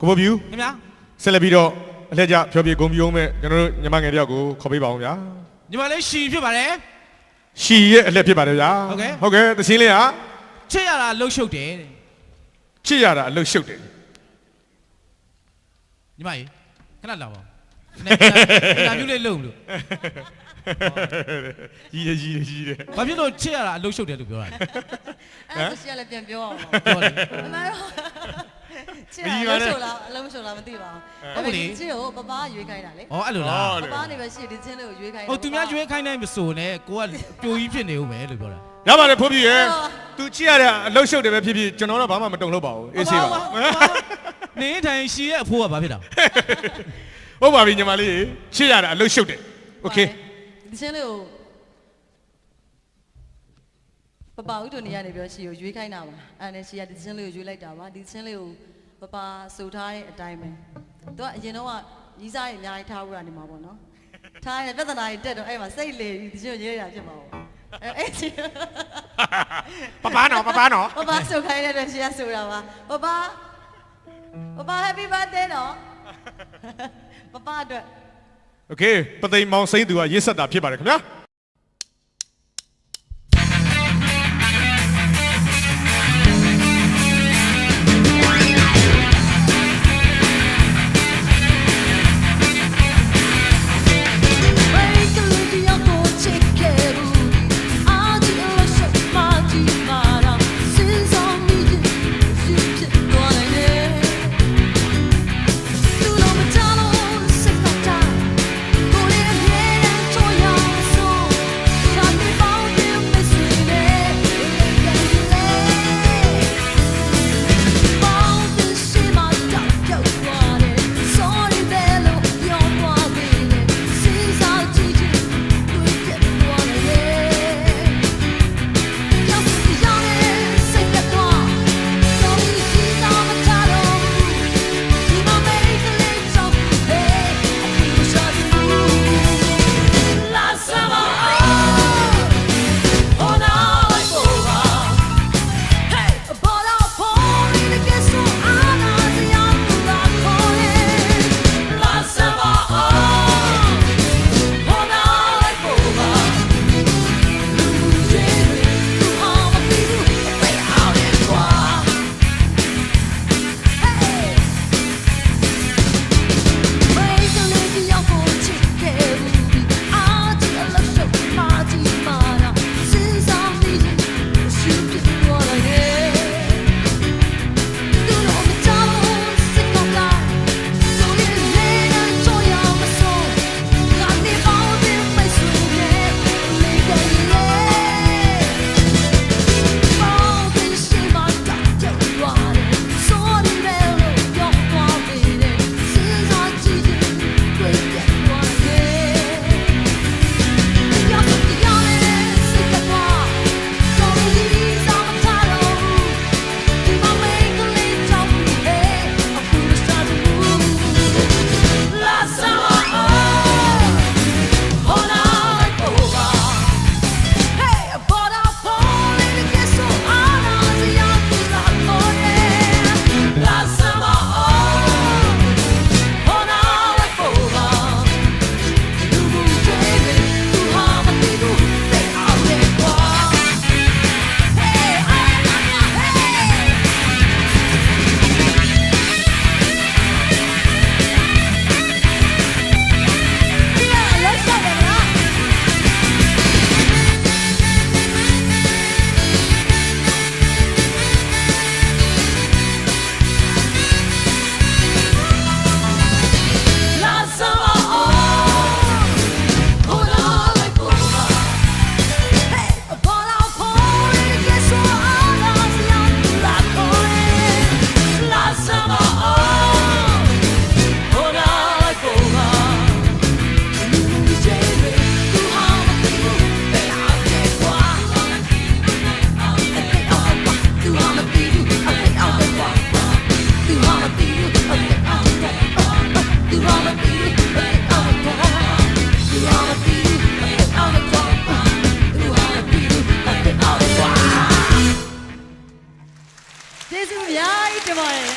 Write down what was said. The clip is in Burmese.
ကိုဘပြူခင်ဗျာဆက်လက်ပြီးတော့အလှည့်ကျဖြောပြဂုံပြုံးမဲ့ကျွန်တော်တို့ညီမငယ်တယောက်ကိုခေါ်ပေးပါအောင်ဗျာညီမလေးရှီဖြစ်ပါတယ်ရှီရဲ့အလှည့်ဖြစ်ပါတယ်ဗျာဟုတ်ကဲ့ဟုတ်ကဲ့သချင်းလေးဟာချစ်ရတာလှုပ်ရှုပ်တယ်တဲ့ချစ်ရတာအလုတ်ရှုပ်တယ်ညီမကြီးခဏလာပါဦးနဲ့နာပြူလေးလုံလို့ကြီးတယ်ကြီးတယ်ကြီးတယ်ဘာဖြစ်လို့ချစ်ရတာအလှုပ်ရှုပ်တယ်လို့ပြောတာလဲအဲ့ဒါဆိုရှင်ကလည်းပြန်ပြောအောင်ပါပြောတယ်အမှန်တော့ ချစ်ရလို့ဆိုလားအလုံးဆိုလားမသိပါဘူးချစ်ကိုပပရွေးခိုင်းတာလေ ဩအဲ့လိုလား ပပနေပဲရှိဒီချင်းလေးကိုရွေးခိုင်း ဟိုသူများရွေးခိုင်းနိုင်မဆိုနဲ့ကိုကပြိုကြီးဖြစ်နေဦးမယ်လို့ပြောတာ ရပါတယ်ဖိုးပြရဲ့သူချစ်ရတဲ့အလုတ်ရှုပ်တယ်ပဲဖြစ်ဖြစ်ကျွန်တော်တော့ဘာမှမတုံလို့ပါဘူးအေးဆေးပါ နေထိုင်ရှီရဲ့အဖိုးကဘာဖြစ်တာ ဟုတ်ပါပြီညီမလေးချစ်ရတာအလုတ်ရှုပ်တယ်โอเค ဒီချင်းလေးကိုပပဦးတို့နေရနေပြောရှိကိုရွေးခိုင်းတာပါအဲ့နဲ့ရှိရဒီချင်းလေးကိုရွေးလိုက်တာပါဒီချင်းလေးကို ပပါဆိုထားတဲ့အတိုင်းပဲသူကအရင်တော့ကညီစားတွေအများကြီးထားဦးတာနေမှာပေါ့နော်ထားရပြဿနာတွေတက်တော့အဲ့မှာစိတ်လေပြီးသူရေးရဖြစ်မှာပေါ့အဲ့ဒီပပနော်ပပနော်ပပဆိုခိုင်းတဲ့တည်းရဆိုတာပါပပပပ happy birthday နော်ပပအတွက် okay ပသိမ်မောင်စိမ့်သူကရေးဆက်တာဖြစ်ပါတယ်ခင်ဗျာ Emily.